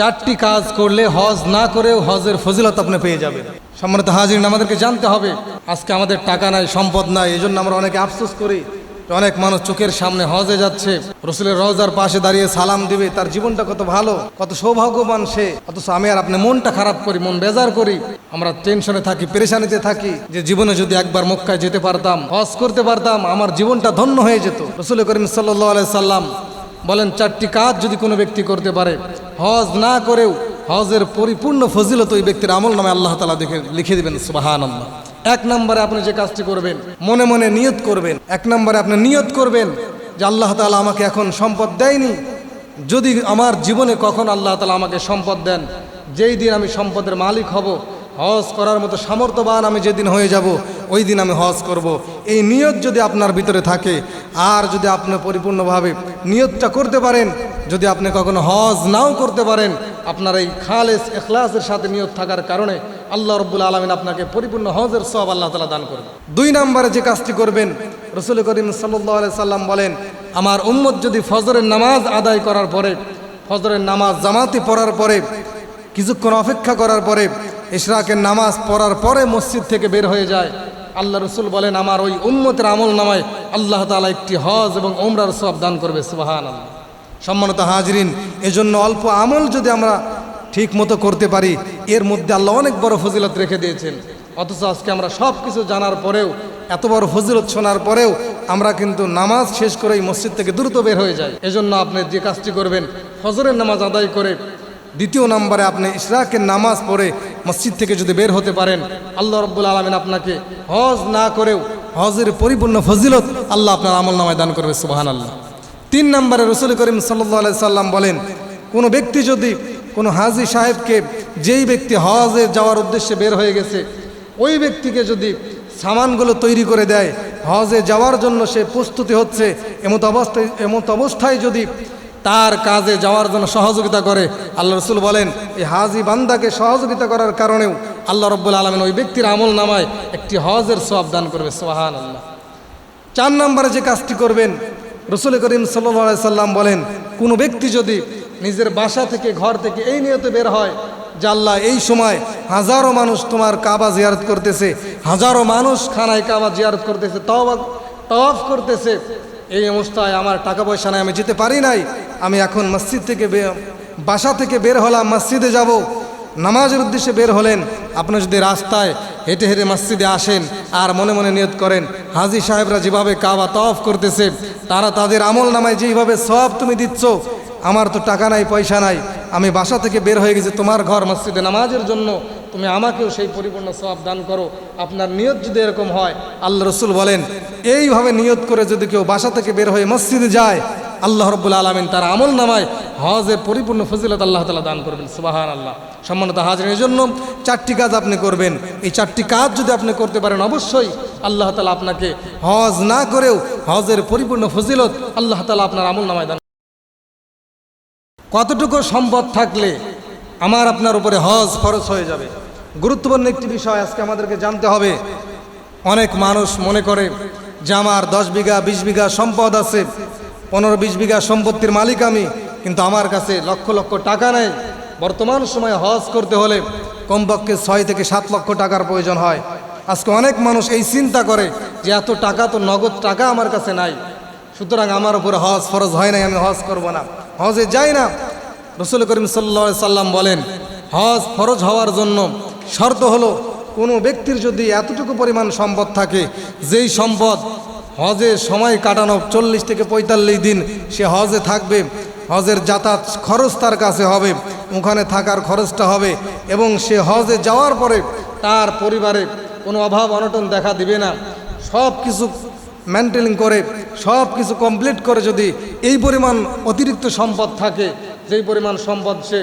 চারটি কাজ করলে হজ না করেও হজের ফজিলত আপনি পেয়ে যাবেন। সম্মানিত হাজির আমাদেরকে জানতে হবে, আজকে আমাদের টাকা নাই, সম্পদ নাই এই জন্য আমরা অনেকে আফসোস করি। অনেক মানুষ চোখের সামনে হজে যাচ্ছে, রসুলের রওজার পাশে দাঁড়িয়ে সালাম দিবে, তার জীবনটা কত ভালো, কত সৌভাগ্যবান সে, অথচ আমি আর আপনি মনটা খারাপ করি, মন বেজার করি। আমরা টেনশনে থাকি, পেরেশানিতে থাকি, যে জীবনে যদি একবার মক্কায় যেতে পারতাম, হজ করতে পারতাম, আমার জীবনটা ধন্য হয়ে যেত। রসুল করিম সাল্লাহ সাল্লাম বলেন, চারটি কাজ যদি কোনো ব্যক্তি করতে পারে হজ না করেও হজের পরিপূর্ণ ফজিলত ওই ব্যক্তির আমল নামে আল্লাহ তালা দেখে লিখে দেবেন সুবাহান এক নম্বরে আপনি যে কাজটি করবেন, মনে মনে নিয়ত করবেন। এক নম্বরে আপনি নিয়ত করবেন যে আল্লাহ তালা আমাকে এখন সম্পদ দেয়নি। যদি আমার জীবনে কখন আল্লাহ তালা আমাকে সম্পদ দেন, যেই দিন আমি সম্পদের মালিক হব হজ করার মতো সামর্থ্যবান আমি যেদিন হয়ে যাব, ওই দিন আমি হজ করব। এই নিয়ত যদি আপনার ভিতরে থাকে, আর যদি আপনি পরিপূর্ণভাবে নিয়তটা করতে পারেন, যদি আপনি কখনো হজ নাও করতে পারেন, আপনার এই খালেস এখলাসের সাথে নিয়ত থাকার কারণে আল্লাহ রব্বুল আলমিন আপনাকে পরিপূর্ণ হজের সব আল্লাহ তালা দান করবেন দুই নম্বরে যে কাজটি করবেন, রসুল করিম সাল্লাহ সাল্লাম বলেন, আমার উম্মত যদি ফজরের নামাজ আদায় করার পরে, ফজরের নামাজ জামাতি পড়ার পরে, কিছুক্ষণ অপেক্ষা করার পরে ইশরাকের নামাজ পড়ার পরে মসজিদ থেকে বের হয়ে যায়। আল্লাহ রসুল বলেন, আমার ওই উম্মতের আমল নামায় আল্লাহ তালা একটি হজ এবং ওমরার সব দান করবে সুবাহান আল্লাহ সম্মানিত হাজরিন, এজন্য অল্প আমল যদি আমরা ঠিক মতো করতে পারি, এর মধ্যে আল্লাহ অনেক বড় ফজিলত রেখে দিয়েছেন। অথচ আজকে আমরা সব কিছু জানার পরেও, এত বড় ফজিলত শোনার পরেও আমরা কিন্তু নামাজ শেষ করেই মসজিদ থেকে দ্রুত বের হয়ে যাই। এজন্য আপনি যে কাজটি করবেন, ফজরের নামাজ আদায় করে দ্বিতীয় নম্বরে আপনি ইশরাকের নামাজ পড়ে মসজিদ থেকে যদি বের হতে পারেন, আল্লাহ রব্বুল আলমিন আপনাকে হজ না করেও হজের পরিপূর্ণ ফজিলত আল্লাহ আপনার আমল নামায় দান করবে সুবাহান আল্লাহ তিন নম্বরে রসুল করিম সাল্লাহ সাল্লাম বলেন, কোনো ব্যক্তি যদি কোনো হাজি সাহেবকে যেই ব্যক্তি হজে যাওয়ার উদ্দেশ্যে বের হয়ে গেছে, ওই ব্যক্তিকে যদি সামানগুলো তৈরি করে দেয়, হজে যাওয়ার জন্য সে প্রস্তুতি হচ্ছে, এমত অবস্থায় এমত অবস্থায় যদি তার কাজে যাওয়ার জন্য সহযোগিতা করে। আল্লাহ রসুল বলেন, এই হাজি বান্দাকে সহযোগিতা করার কারণেও আল্লাহ রব্বুল আলমিন ওই ব্যক্তির আমল নামায় একটি হজের সব দান করবে সোহান আল্লাহ চার নম্বরে যে কাজটি করবেন, রসুল করিম সাল্লা সাল্লাম বলেন, কোনো ব্যক্তি যদি নিজের বাসা থেকে ঘর থেকে এই নিয়তে বের হয় যে আল্লাহ এই সময় হাজারো মানুষ তোমার কাবা জিয়ারত করতেছে, হাজারো মানুষ খানায় কাবা জিয়ারত করতেছে তওয়াফ করতেছে, এই অবস্থায় আমার টাকা পয়সা নাই, আমি যেতে পারি নাই আমি এখন মসজিদ থেকে বাসা থেকে বের হলাম, মসজিদে যাব। নামাজের উদ্দেশ্যে বের হলেন। আপনি যদি রাস্তায় হেঁটে হেঁটে মসজিদে আসেন আর মনে মনে নিয়ত করেন, হাজি সাহেবরা যেভাবে কাবা তফ করতেছে, তারা তাদের আমল নামায় যেইভাবে সব তুমি দিচ্ছ, আমার তো টাকা নাই, পয়সা নাই। আমি বাসা থেকে বের হয়ে গেছি, তোমার ঘর মসজিদে নামাজের জন্য। তুমি আমাকেও সেই পরিপূর্ণ সব দান করো। আপনার নিয়ত যদি এরকম হয়, আল্লাহ রসুল বলেন, এইভাবে নিয়ত করে যদি কেউ বাসা থেকে বের হয়ে মসজিদে যায় আল্লাহ রব্বুল আলমিন তার আমল নামায় হজের পরিপূর্ণ ফজিলত আল্লাহ তালা দান করবেন সুবাহান আল্লাহ সম্মানিত হাজির এই জন্য চারটি কাজ আপনি করবেন। এই চারটি কাজ যদি আপনি করতে পারেন, অবশ্যই আল্লাহ তালা আপনাকে হজ না করেও হজের পরিপূর্ণ ফজিলত আল্লাহ তালা আপনার আমল নামায় দান কতটুকু সম্পদ থাকলে আমার আপনার উপরে হজ খরচ হয়ে যাবে? গুরুত্বপূর্ণ একটি বিষয় আজকে আমাদেরকে জানতে হবে। অনেক মানুষ মনে করে যে আমার দশ বিঘা, বিশ বিঘা সম্পদ আছে। পনেরো বিশ বিঘা সম্পত্তির মালিক আমি, কিন্তু আমার কাছে লক্ষ লক্ষ টাকা নেই। বর্তমান সময়ে হজ করতে হলে কমপক্ষে ছয় থেকে সাত লক্ষ টাকার প্রয়োজন হয়। আজকে অনেক মানুষ এই চিন্তা করে যে এত টাকা তো নগদ টাকা আমার কাছে নাই। সুতরাং আমার উপরে হজ ফরজ হয় নাই, আমি হজ করব না। হজে যাই না। রসুল করিম সাল্লা সাল্লাম বলেন, হজ ফরজ হওয়ার জন্য শর্ত হলো, কোনো ব্যক্তির যদি এতটুকু পরিমাণ সম্পদ থাকে, যেই সম্পদ হজে সময় কাটানো চল্লিশ থেকে পঁয়তাল্লিশ দিন সে হজে থাকবে। হজের যাতায়াত খরচ তার কাছে হবে, ওখানে থাকার খরচটা হবে এবং সে হজে যাওয়ার পরে তার পরিবারে কোনো অভাব অনটন দেখা দিবে না। সব কিছু মেনটেনিং করে, সব কিছু কমপ্লিট করে যদি এই পরিমাণ অতিরিক্ত সম্পদ থাকে, যেই পরিমাণ সম্পদ সে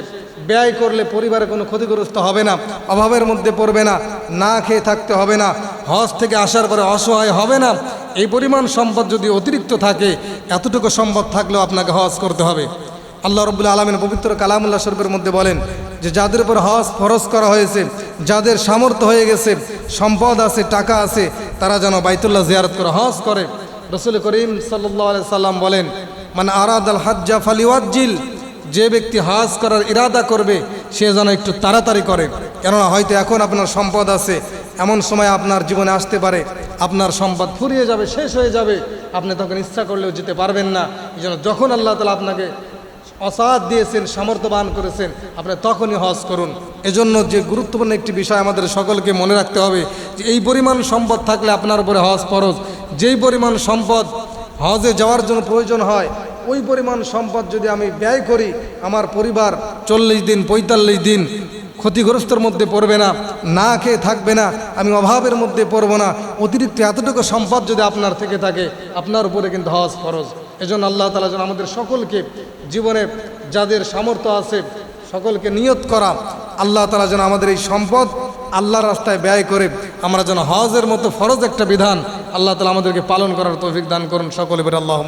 ব্যয় করলে পরিবারে কোনো ক্ষতিগ্রস্ত হবে না, অভাবের মধ্যে পড়বে না না খেয়ে থাকতে হবে না, হজ থেকে আসার পরে অসহায় হবে না এই পরিমাণ সম্পদ যদি অতিরিক্ত থাকে, এতটুকু সম্পদ থাকলেও আপনাকে হজ করতে হবে। আল্লাহ রবুল্লা আলমিন পবিত্র কালামুল্লাহ শরীফের মধ্যে বলেন যে, যাদের উপর হজ ফরজ করা হয়েছে, যাদের সামর্থ্য হয়ে গেছে, সম্পদ আছে, টাকা আছে, তারা যেন বাইতুল্লাহ জিয়ারত করে হজ করে। রসুল করিম সাল্লাহ সাল্লাম বলেন মানে আরাদ আল হাজ্জা ফালিওয়াজ্জিল। যে ব্যক্তি হজ করার ইরাদা করবে, সে যেন একটু তাড়াতাড়ি করে। কেননা হয়তো এখন আপনার সম্পদ আছে এমন সময় আপনার জীবনে আসতে পারে, আপনার সম্পদ ফুরিয়ে যাবে, শেষ হয়ে যাবে। আপনি তখন ইচ্ছা করলেও যেতে পারবেন না। এই যখন আল্লাহ তালা আপনাকে অসাদ দিয়েছেন, সামর্থ্যবান করেছেন, আপনি তখনই হজ করুন। এজন্য যে গুরুত্বপূর্ণ একটি বিষয় আমাদের সকলকে মনে রাখতে হবে, যে এই পরিমাণ সম্পদ থাকলে আপনার উপরে হজ ফরজ। যেই পরিমাণ সম্পদ হজে যাওয়ার জন্য প্রয়োজন হয়, ওই পরিমাণ সম্পদ যদি আমি ব্যয় করি, আমার পরিবার চল্লিশ দিন, পঁয়তাল্লিশ দিন ক্ষতিগ্রস্তর মধ্যে পড়বে না না খেয়ে থাকবে না, আমি অভাবের মধ্যে পড়ব না। অতিরিক্ত এতটুকু সম্পদ যদি আপনার থেকে থাকে, আপনার উপরে কিন্তু হজ ফরজ। এজন্য আল্লাহ তালা যেন আমাদের সকলকে জীবনে যাদের সামর্থ্য আছে, সকলকে নিয়ত করা, আল্লাহ তালা যেন আমাদের এই সম্পদ আল্লাহর রাস্তায় ব্যয় করে। আমরা যেন হজের মতো ফরজ একটা বিধান আল্লাহ তালা আমাদেরকে পালন করার তৌফিক দান করুন সকলে বের আল্লাহ